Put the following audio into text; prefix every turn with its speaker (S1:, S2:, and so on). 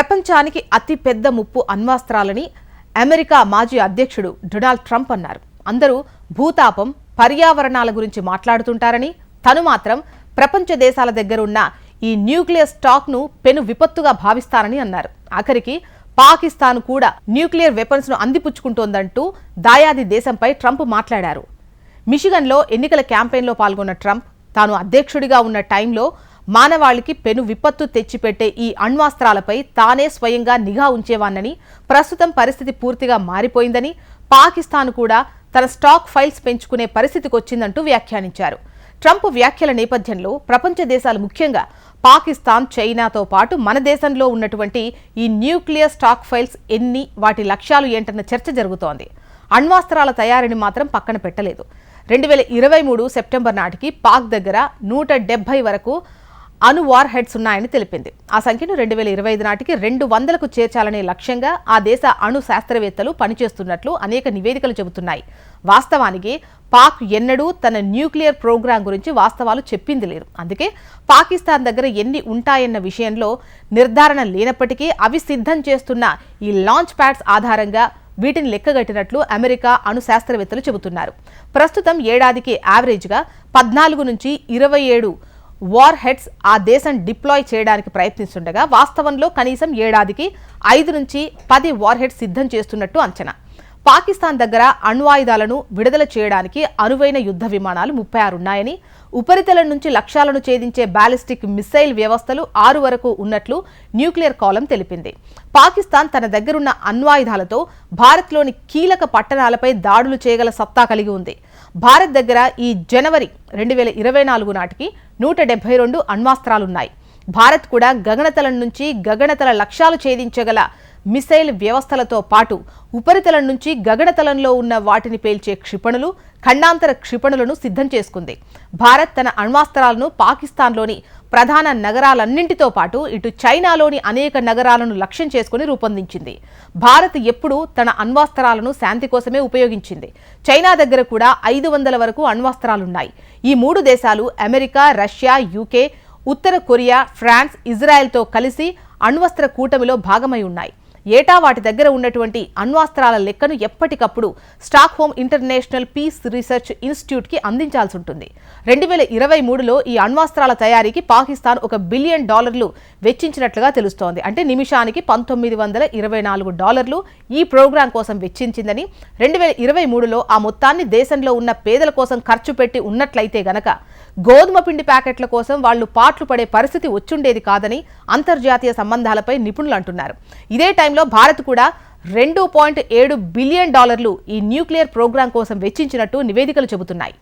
S1: ప్రపంచానికి అతి పెద్ద ముప్పు అణ్వాస్త్రాలని అమెరికా మాజీ అధ్యక్షుడు డొనాల్డ్ ట్రంప్ అన్నారు. అందరూ భూతాపం పర్యావరణాల గురించి మాట్లాడుతుంటారని తను మాత్రం ప్రపంచ దేశాల దగ్గర ఉన్న ఈ న్యూక్లియర్ స్టాక్ను పెను విపత్తుగా భావిస్తారని అన్నారు. ఆఖరికి పాకిస్తాన్ కూడా న్యూక్లియర్ వెపన్స్ను అందిపుచ్చుకుంటోందంటూ దాయాది దేశంపై ట్రంప్ మాట్లాడారు. మిషిగన్లో ఎన్నికల క్యాంపెయిన్లో పాల్గొన్న ట్రంప్ తాను అధ్యక్షుడిగా ఉన్న టైంలో మానవాళికి పెను విపత్తు తెచ్చిపెట్టే ఈ అణ్వాస్త్రాలపై తానే స్వయంగా నిఘా ఉంచేవాన్నని ప్రస్తుతం పరిస్థితి పూర్తిగా మారిపోయిందని పాకిస్తాన్ కూడా తన స్టాక్ ఫైల్స్ పెంచుకునే పరిస్థితికి వచ్చిందంటూ వ్యాఖ్యానించారు. ట్రంప్ వ్యాఖ్యల నేపథ్యంలో ప్రపంచ దేశాలు ముఖ్యంగా పాకిస్తాన్ చైనాతో పాటు మన దేశంలో ఉన్నటువంటి ఈ న్యూక్లియర్ స్టాక్ ఫైల్స్ ఎన్ని వాటి లక్ష్యాలు ఏంటన్న చర్చ జరుగుతోంది. అణ్వాస్త్రాల తయారీని మాత్రం పక్కన పెట్టలేదు. రెండు వేల ఇరవై మూడు సెప్టెంబర్ నాటికి పాక్ దగ్గర నూట డెబ్బై వరకు అణు వార్ హెడ్స్ ఉన్నాయని తెలిపింది. ఆ సంఖ్యను రెండు వేల ఇరవై ఐదు నాటికి రెండు వందలకు చేర్చాలనే లక్ష్యంగా ఆ దేశ అణు శాస్త్రవేత్తలు పనిచేస్తున్నట్లు అనేక నివేదికలు చెబుతున్నాయి. వాస్తవానికి పాక్ ఎన్నడూ తన న్యూక్లియర్ ప్రోగ్రాం గురించి వాస్తవాలు చెప్పింది లేదు. అందుకే పాకిస్తాన్ దగ్గర ఎన్ని ఉంటాయన్న విషయంలో నిర్ధారణ లేనప్పటికీ అవి సిద్ధం చేస్తున్న ఈ లాంచ్ ప్యాడ్స్ ఆధారంగా వీటిని లెక్కగట్టినట్లు అమెరికా అణు శాస్త్రవేత్తలు చెబుతున్నారు. ప్రస్తుతం ఏడాదికి యావరేజ్గా పద్నాలుగు నుంచి ఇరవై ఏడు వార్ హెడ్స్ ఆ దేశం డిప్లాయ్ చేయడానికి ప్రయత్నిస్తుండగా వాస్తవంలో కనీసం ఏడాదికి ఐదు నుంచి పది వార్ హెడ్స్ సిద్ధం చేస్తున్నట్టు అంచనా. పాకిస్తాన్ దగ్గర అణ్వాయుధాలను విడుదల చేయడానికి అనువైన యుద్ధ విమానాలు ముప్పై ఆరు ఉన్నాయని ఉపరితలం నుంచి లక్ష్యాలను ఛేదించే బాలిస్టిక్ మిస్సైల్ వ్యవస్థలు ఆరు వరకు ఉన్నట్లు న్యూక్లియర్ కాలం తెలిపింది. పాకిస్తాన్ తన దగ్గరున్న అణ్వాయుధాలతో భారత్లోని కీలక పట్టణాలపై దాడులు చేయగల సత్తా కలిగి ఉంది. భారత్ దగ్గర ఈ జనవరి రెండు వేల ఇరవై నాలుగు నాటికి నూట డెబ్బై రెండు అణ్వాస్త్రాలున్నాయి భారత్ కూడా గగనతలం నుంచి గగనతల లక్ష్యాలు ఛేదించగల మిసైల్ వ్యవస్థలతో పాటు ఉపరితలం నుంచి గగనతలంలో ఉన్న వాటిని పేల్చే క్షిపణులు ఖండాంతర క్షిపణులను సిద్ధం చేసుకుంది. భారత్ తన అణ్వాస్త్రాలను పాకిస్తాన్లోని ప్రధాన నగరాలన్నింటితో పాటు ఇటు చైనాలోని అనేక నగరాలను లక్ష్యం చేసుకుని రూపొందించింది. భారత్ ఎప్పుడూ తన అణ్వాస్త్రాలను శాంతి కోసమే ఉపయోగించింది. చైనా దగ్గర కూడా ఐదు వందల వరకు అణ్వాస్త్రాలున్నాయి. ఈ మూడు దేశాలు అమెరికా రష్యా యూకే ఉత్తర కొరియా ఫ్రాన్స్ ఇజ్రాయెల్తో కలిసి అణ్వస్త్ర కూటమిలో భాగమై ఉన్నాయి. ఏటా వాటి దగ్గర ఉన్నటువంటి అణ్వాస్త్రాల లెక్కను ఎప్పటికప్పుడు Stockholm international peace research ఇన్స్టిట్యూట్కి అందించాల్సి ఉంటుంది. రెండు వేల ఇరవై మూడులో ఈ అణ్వాస్త్రాల తయారీకి పాకిస్తాన్ ఒక బిలియన్ డాలర్లు వెచ్చించినట్లుగా తెలుస్తోంది. అంటే నిమిషానికి పంతొమ్మిది వందల ఇరవై నాలుగు డాలర్లు ఈ ప్రోగ్రాం కోసం వెచ్చించిందని రెండు వేల ఇరవై మూడులో ఆ మొత్తాన్ని దేశంలో ఉన్న పేదల కోసం ఖర్చు పెట్టి ఉన్నట్లయితే గనక గోధుమ పిండి ప్యాకెట్ల కోసం వాళ్ళు పాట్లు పడే పరిస్థితి వచ్చుండేది కాదని అంతర్జాతీయ సంబంధాలపై నిపుణులు అంటున్నారు. ఇదే టైం టైంలో భారత్ కూడా రెండు పాయింట్ ఏడు బిలియన్ డాలర్లు ఈ న్యూక్లియర్ ప్రోగ్రాం కోసం వెచ్చించినట్టు నివేదికలు చెబుతున్నాయి.